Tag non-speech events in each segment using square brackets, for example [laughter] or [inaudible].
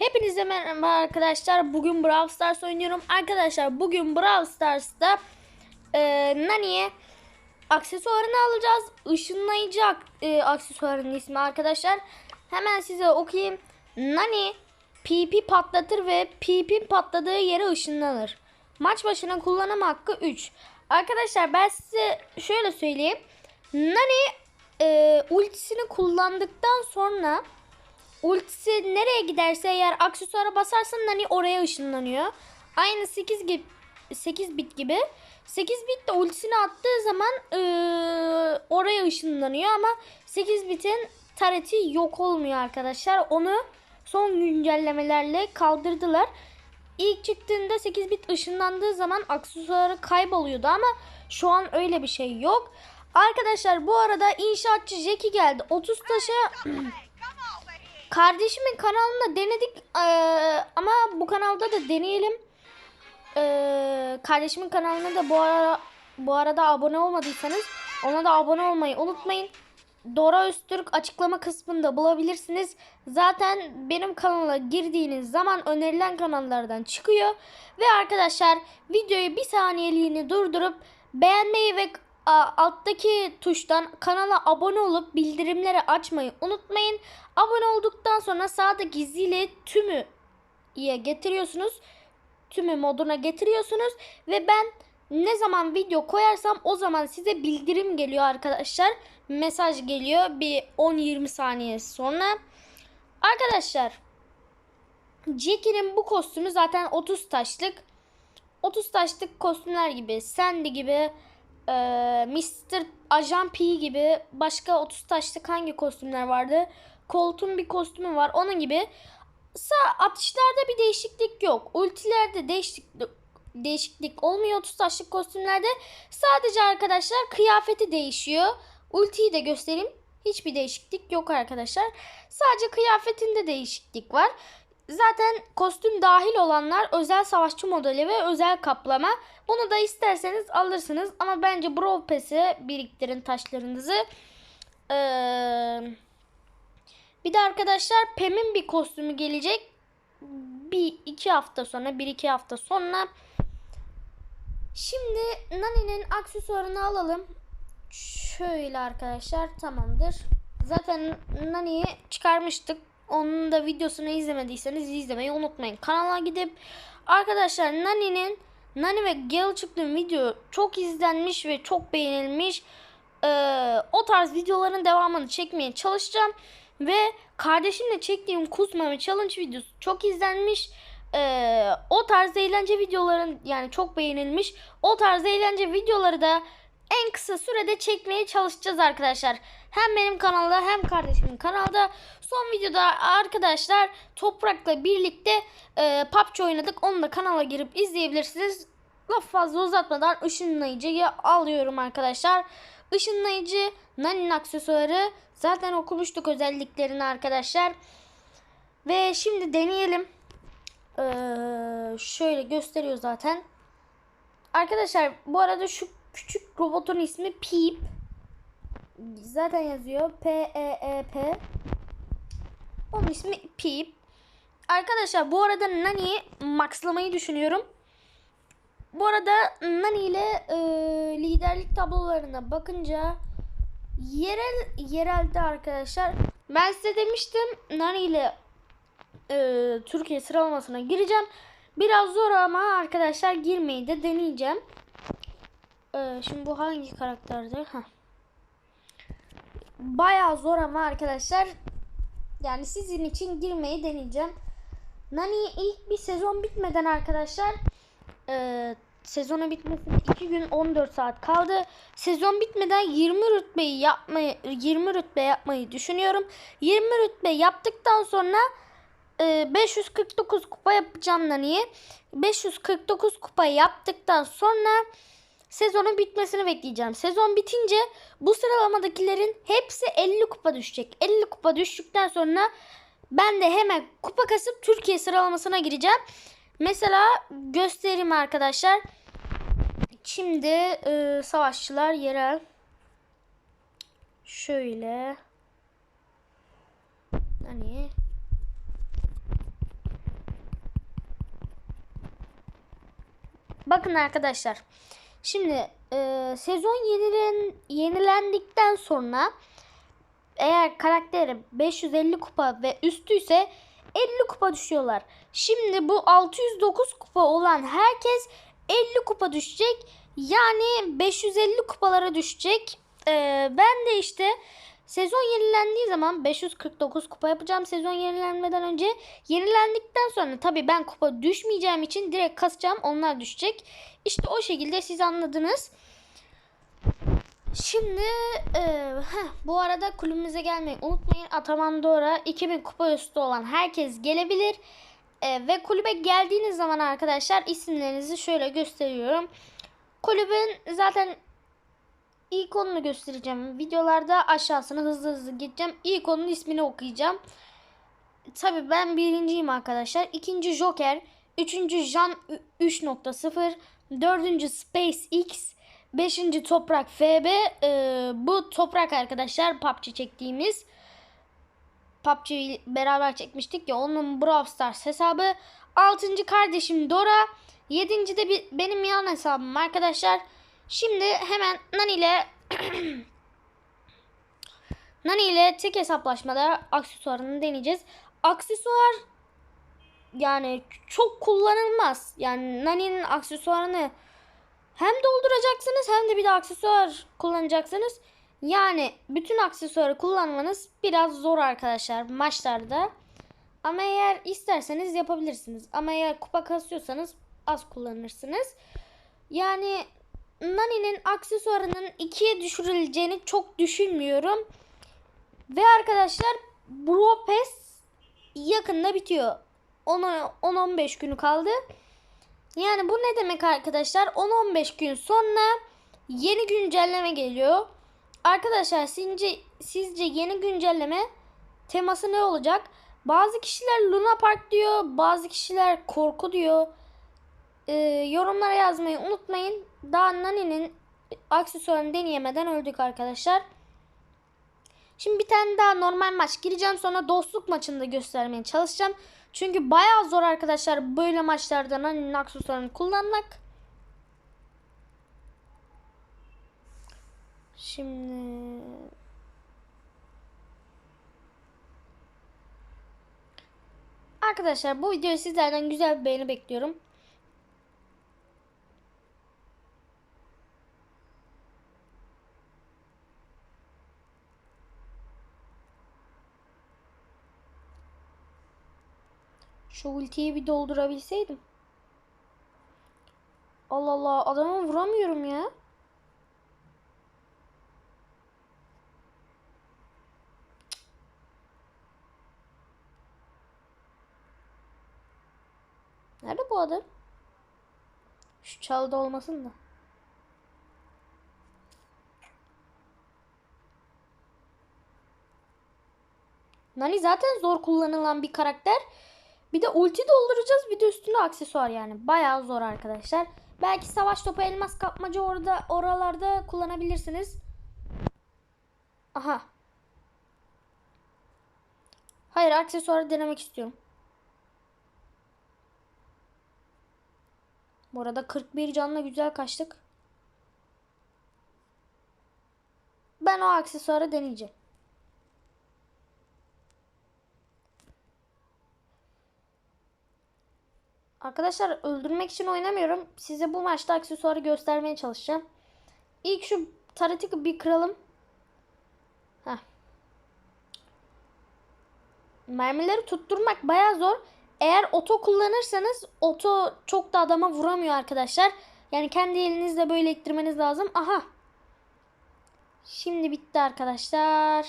Hepinize merhaba arkadaşlar. Bugün Brawl Stars oynuyorum. Arkadaşlar bugün Brawl Stars'ta e, Nani'ye aksesuarını alacağız. Işınlayıcı e, aksesuarının ismi arkadaşlar. Hemen size okuyayım. Nani PP patlatır ve PP patladığı yere ışınlanır. Maç başına kullanım hakkı 3. Arkadaşlar ben size şöyle söyleyeyim. Nani e, ultisini kullandıktan sonra ultisi nereye giderse eğer aksesuara basarsan hani oraya ışınlanıyor. Aynı 8 gibi 8 bit gibi. 8 bit de ultisini attığı zaman eee, oraya ışınlanıyor ama 8 bitin tareti yok olmuyor arkadaşlar. Onu son güncellemelerle kaldırdılar. İlk çıktığında 8 bit ışınlandığı zaman aksesuarı kayboluyordu ama şu an öyle bir şey yok. Arkadaşlar bu arada inşaatçı Jackie geldi. 30 taşa [clears throat] Kardeşimin kanalında denedik eee, ama bu kanalda da deneyelim. Eee, kardeşimin kanalına da bu ara bu arada abone olmadıysanız ona da abone olmayı unutmayın. Dora Öztürk açıklama kısmında bulabilirsiniz. Zaten benim kanala girdiğiniz zaman önerilen kanallardan çıkıyor. Ve arkadaşlar videoyu bir saniyeliğine durdurup beğenmeyi ve alttaki tuştan kanala abone olup bildirimleri açmayı unutmayın. Abone olduktan sonra sağdaki zili tümü ye getiriyorsunuz. Tümü moduna getiriyorsunuz ve ben ne zaman video koyarsam o zaman size bildirim geliyor arkadaşlar. Mesaj geliyor bir 10-20 saniye sonra. Arkadaşlar Jackie'nin bu kostümü zaten 30 taşlık. 30 taşlık kostümler gibi Sandy gibi e, Mr. Ajan P gibi başka 30 taşlık hangi kostümler vardı? Colt'un bir kostümü var. Onun gibi Sa atışlarda bir değişiklik yok. Ultilerde değişiklik değişiklik olmuyor 30 taşlık kostümlerde. Sadece arkadaşlar kıyafeti değişiyor. Ultiyi de göstereyim. Hiçbir değişiklik yok arkadaşlar. Sadece kıyafetinde değişiklik var. Zaten kostüm dahil olanlar özel savaşçı modeli ve özel kaplama. Bunu da isterseniz alırsınız. Ama bence Brawl Pass'e biriktirin taşlarınızı. Eee... Bir de arkadaşlar Pem'in bir kostümü gelecek. Bir iki hafta sonra, bir iki hafta sonra. Şimdi Nani'nin aksesuarını alalım. Şöyle arkadaşlar tamamdır. Zaten Nani'yi çıkarmıştık. Onun da videosunu izlemediyseniz izlemeyi unutmayın. Kanala gidip arkadaşlar Nani'nin Nani ve Gale çıktığım video çok izlenmiş ve çok beğenilmiş. Ee, o tarz videoların devamını çekmeye çalışacağım. Ve kardeşimle çektiğim Kuzma Challenge videosu çok izlenmiş. Ee, o tarz eğlence videoların yani çok beğenilmiş. O tarz eğlence videoları da en kısa sürede çekmeye çalışacağız arkadaşlar. Hem benim kanalda hem kardeşimin kanalda. Son videoda arkadaşlar Toprak'la birlikte e, PUBG oynadık. Onu da kanala girip izleyebilirsiniz. Laf fazla uzatmadan ışınlayıcıyı alıyorum arkadaşlar. Işınlayıcı Nani'nin aksesuarı. Zaten okumuştuk özelliklerini arkadaşlar. Ve şimdi deneyelim. Ee, şöyle gösteriyor zaten. Arkadaşlar bu arada şu küçük robotun ismi Peep. Zaten yazıyor. P-E-E-P. Onun ismi Peep. Arkadaşlar bu arada Nani'yi maxlamayı düşünüyorum. Bu arada Nani ile e, liderlik tablolarına bakınca yerel yerelde arkadaşlar ben size demiştim Nani ile e, Türkiye sıralamasına gireceğim. Biraz zor ama arkadaşlar girmeyi de deneyeceğim. E, şimdi bu hangi karakterdi? Heh. Bayağı zor ama arkadaşlar yani sizin için girmeyi deneyeceğim. Nani ilk bir sezon bitmeden arkadaşlar e, sezonu bitmesine 2 gün 14 saat kaldı. Sezon bitmeden 20 rütbeyi yapmayı 20 rütbe yapmayı düşünüyorum. 20 rütbe yaptıktan sonra e, 549 kupa yapacağım Nani'ye. 549 kupa yaptıktan sonra sezonun bitmesini bekleyeceğim. Sezon bitince bu sıralamadakilerin hepsi 50 kupa düşecek. 50 kupa düştükten sonra ben de hemen kupa kasıp Türkiye sıralamasına gireceğim. Mesela göstereyim arkadaşlar. Şimdi e, savaşçılar yerel. Şöyle. Hani. Bakın arkadaşlar. Şimdi e, sezon yenilen, yenilendikten sonra eğer karakteri 550 kupa ve üstüyse 50 kupa düşüyorlar. Şimdi bu 609 kupa olan herkes 50 kupa düşecek. Yani 550 kupalara düşecek. Ee, ben de işte sezon yenilendiği zaman 549 kupa yapacağım sezon yenilenmeden önce. Yenilendikten sonra tabii ben kupa düşmeyeceğim için direkt kasacağım. Onlar düşecek. İşte o şekilde siz anladınız. Şimdi e, heh, bu arada kulübümüze gelmeyi unutmayın. Ataman Dora 2000 kupa üstü olan herkes gelebilir. E, ve kulübe geldiğiniz zaman arkadaşlar isimlerinizi şöyle gösteriyorum. Kulübün zaten ikonunu göstereceğim. Videolarda aşağısına hızlı hızlı gideceğim. İkonun ismini okuyacağım. Tabii ben birinciyim arkadaşlar. İkinci Joker. Üçüncü Jan 3.0. Dördüncü SpaceX. Beşinci Toprak FB. Ee, bu Toprak arkadaşlar PUBG çektiğimiz. PUBG'yi beraber çekmiştik ya onun Brawl Stars hesabı. Altıncı kardeşim Dora. Yedinci de bir, benim yan hesabım arkadaşlar. Şimdi hemen Nani ile [clears throat] Nani ile tek hesaplaşmada aksesuarını deneyeceğiz. Aksesuar yani çok kullanılmaz. Yani Nani'nin aksesuarını hem dolduracaksınız hem de bir de aksesuar kullanacaksınız. Yani bütün aksesuarı kullanmanız biraz zor arkadaşlar maçlarda. Ama eğer isterseniz yapabilirsiniz. Ama eğer kupa kasıyorsanız az kullanırsınız. Yani Nani'nin aksesuarının ikiye düşürüleceğini çok düşünmüyorum. Ve arkadaşlar Bro Pass yakında bitiyor. 10-15 günü kaldı. Yani bu ne demek arkadaşlar? 10-15 gün sonra yeni güncelleme geliyor. Arkadaşlar sizce, sizce yeni güncelleme teması ne olacak? Bazı kişiler Luna Park diyor. Bazı kişiler korku diyor. Ee, yorumlara yazmayı unutmayın. Daha Nani'nin aksesuarını deneyemeden öldük arkadaşlar. Şimdi bir tane daha normal maç gireceğim. Sonra dostluk maçını da göstermeye çalışacağım. Çünkü bayağı zor arkadaşlar böyle maçlarda Nani'nin aksesuarını kullanmak. Şimdi Arkadaşlar bu videoyu sizlerden güzel bir beğeni bekliyorum. Şu ultiyi bir doldurabilseydim. Allah Allah adamı vuramıyorum ya. Nerede bu adam? Şu çalıda olmasın da. Nani zaten zor kullanılan bir karakter. Bir de ulti dolduracağız bir de üstüne aksesuar yani. Bayağı zor arkadaşlar. Belki savaş topu elmas kapmaca orada oralarda kullanabilirsiniz. Aha. Hayır aksesuarı denemek istiyorum. Bu arada 41 canla güzel kaçtık. Ben o aksesuarı deneyeceğim. Arkadaşlar öldürmek için oynamıyorum. Size bu maçta aksesuarı göstermeye çalışacağım. İlk şu tareti bir kıralım. Heh. Mermileri tutturmak baya zor. Eğer oto kullanırsanız oto çok da adama vuramıyor arkadaşlar. Yani kendi elinizle böyle ittirmeniz lazım. Aha. Şimdi bitti arkadaşlar.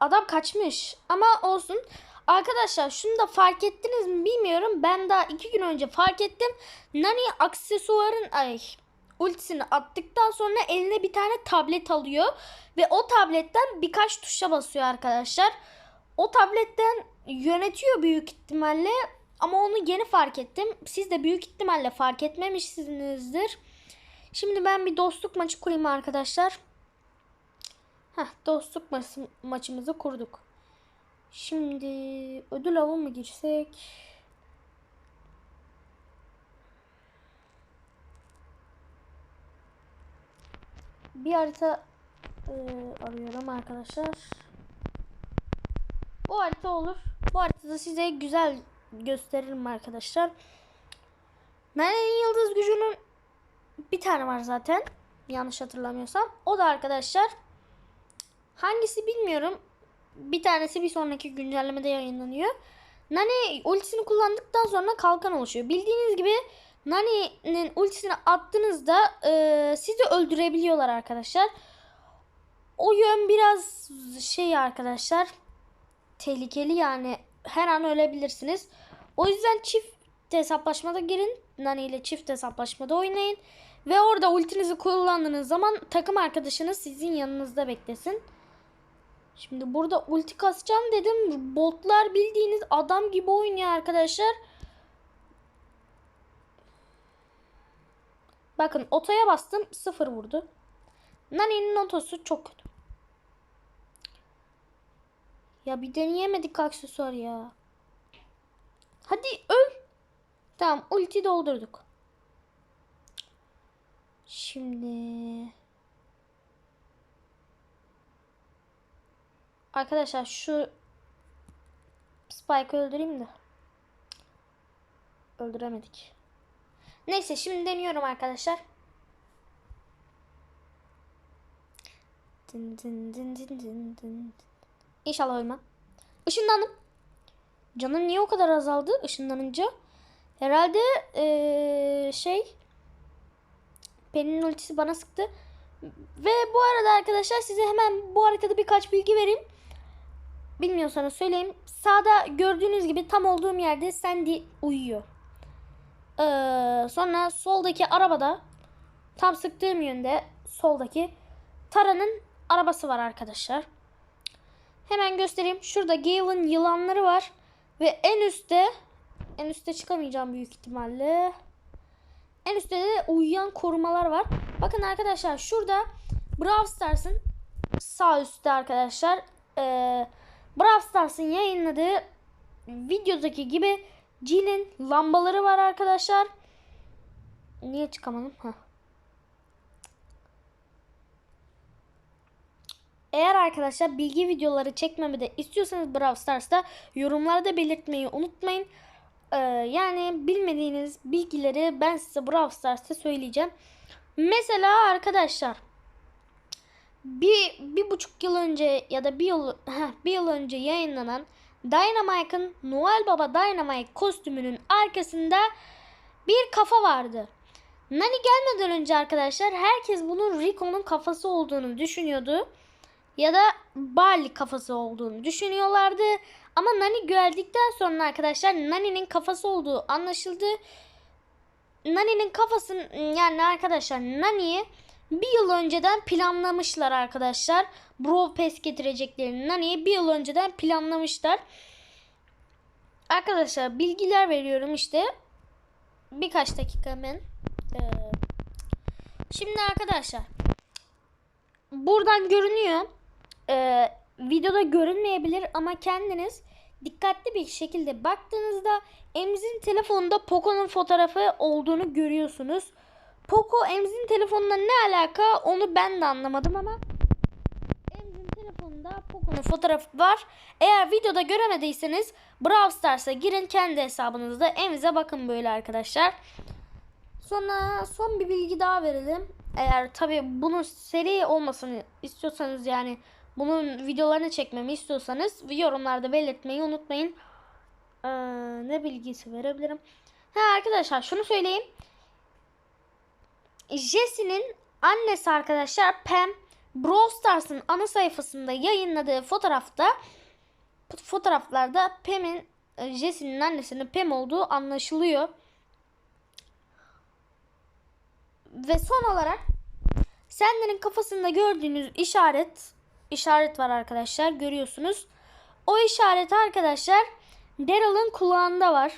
Adam kaçmış. Ama olsun. Arkadaşlar şunu da fark ettiniz mi bilmiyorum. Ben daha iki gün önce fark ettim. Nani aksesuarın ay ultisini attıktan sonra eline bir tane tablet alıyor. Ve o tabletten birkaç tuşa basıyor arkadaşlar. O tabletten yönetiyor büyük ihtimalle. Ama onu yeni fark ettim. Siz de büyük ihtimalle fark etmemişsinizdir. Şimdi ben bir dostluk maçı kurayım arkadaşlar. Heh, dostluk ma maçımızı kurduk. Şimdi ödül avı mı girsek? Bir harita e, arıyorum arkadaşlar. Bu harita olur. Bu haritada size güzel gösteririm arkadaşlar. Merlin yıldız gücünün bir tane var zaten. Yanlış hatırlamıyorsam. O da arkadaşlar hangisi bilmiyorum. Bir tanesi bir sonraki güncellemede yayınlanıyor. Nani ultisini kullandıktan sonra kalkan oluşuyor. Bildiğiniz gibi Nani'nin ultisini attığınızda e, sizi öldürebiliyorlar arkadaşlar. O yön biraz şey arkadaşlar tehlikeli yani her an ölebilirsiniz. O yüzden çift hesaplaşmada girin. Nani ile çift hesaplaşmada oynayın. Ve orada ultinizi kullandığınız zaman takım arkadaşınız sizin yanınızda beklesin. Şimdi burada ulti kasacağım dedim. Botlar bildiğiniz adam gibi oynuyor arkadaşlar. Bakın otoya bastım sıfır vurdu. Nani'nin otosu çok kötü. Ya bir deneyemedik aksesuar ya. Hadi öl. Tamam ulti doldurduk. Şimdi Arkadaşlar şu Spike'ı öldüreyim de. Öldüremedik. Neyse şimdi deniyorum arkadaşlar. Dın dın dın dın dın dın. İnşallah ölmem. Işınlandım. Canım niye o kadar azaldı ışınlanınca? Herhalde ee, şey Penny'nin ultisi bana sıktı. Ve bu arada arkadaşlar size hemen bu haritada birkaç bilgi vereyim. Bilmiyorsanız söyleyeyim. Sağda gördüğünüz gibi tam olduğum yerde Sandy uyuyor. Ee, sonra soldaki arabada tam sıktığım yönde soldaki Tara'nın arabası var arkadaşlar. Hemen göstereyim. Şurada Gale'ın yılanları var. Ve en üstte en üstte çıkamayacağım büyük ihtimalle. En üstte de uyuyan korumalar var. Bakın arkadaşlar şurada Brawl Stars'ın sağ üstte arkadaşlar ee, Brawl Stars'ın yayınladığı videodaki gibi Jill'in lambaları var arkadaşlar. Niye çıkamadım? Heh. Eğer arkadaşlar bilgi videoları çekmemi de istiyorsanız Brawl Stars'ta yorumlarda belirtmeyi unutmayın. Ee, yani bilmediğiniz bilgileri ben size Brawl Stars'ta söyleyeceğim. Mesela arkadaşlar bir, bir buçuk yıl önce ya da bir yıl, heh, bir yıl önce yayınlanan Dynamite'ın Noel Baba Dynamite kostümünün arkasında bir kafa vardı. Nani gelmeden önce arkadaşlar herkes bunun Rico'nun kafası olduğunu düşünüyordu. Ya da Barley kafası olduğunu düşünüyorlardı. Ama Nani geldikten sonra arkadaşlar Nani'nin kafası olduğu anlaşıldı. Nani'nin kafasını yani arkadaşlar Nani'yi bir yıl önceden planlamışlar arkadaşlar. Brawl Pass getireceklerini Nani'ye bir yıl önceden planlamışlar. Arkadaşlar bilgiler veriyorum işte. Birkaç dakika hemen. Ee, şimdi arkadaşlar. Buradan görünüyor. Ee, videoda görünmeyebilir ama kendiniz dikkatli bir şekilde baktığınızda Emz'in telefonunda Poco'nun fotoğrafı olduğunu görüyorsunuz. Poco Emz'in telefonuna ne alaka onu ben de anlamadım ama Emz'in telefonunda Poco'nun fotoğrafı var. Eğer videoda göremediyseniz Brawl Stars'a girin kendi hesabınızda Emz'e bakın böyle arkadaşlar. Sonra son bir bilgi daha verelim. Eğer tabi bunun seri olmasını istiyorsanız yani bunun videolarını çekmemi istiyorsanız yorumlarda belirtmeyi unutmayın. Ee, ne bilgisi verebilirim? Ha arkadaşlar şunu söyleyeyim. Jesse'nin annesi arkadaşlar Pam Brawl Stars'ın ana sayfasında yayınladığı fotoğrafta fotoğraflarda Pam'in Jesse'nin annesinin Pam olduğu anlaşılıyor. Ve son olarak Sandy'nin kafasında gördüğünüz işaret işaret var arkadaşlar görüyorsunuz. O işaret arkadaşlar Daryl'ın kulağında var.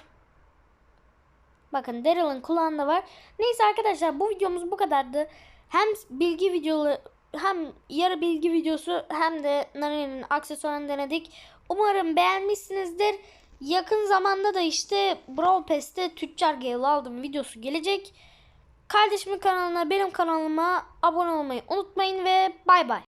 Bakın Daryl'ın kulağında var. Neyse arkadaşlar bu videomuz bu kadardı. Hem bilgi videolu hem yarı bilgi videosu hem de Nani'nin aksesuarını denedik. Umarım beğenmişsinizdir. Yakın zamanda da işte Brawl Pass'te Tüccar Gale aldım videosu gelecek. Kardeşimin kanalına benim kanalıma abone olmayı unutmayın ve bay bay.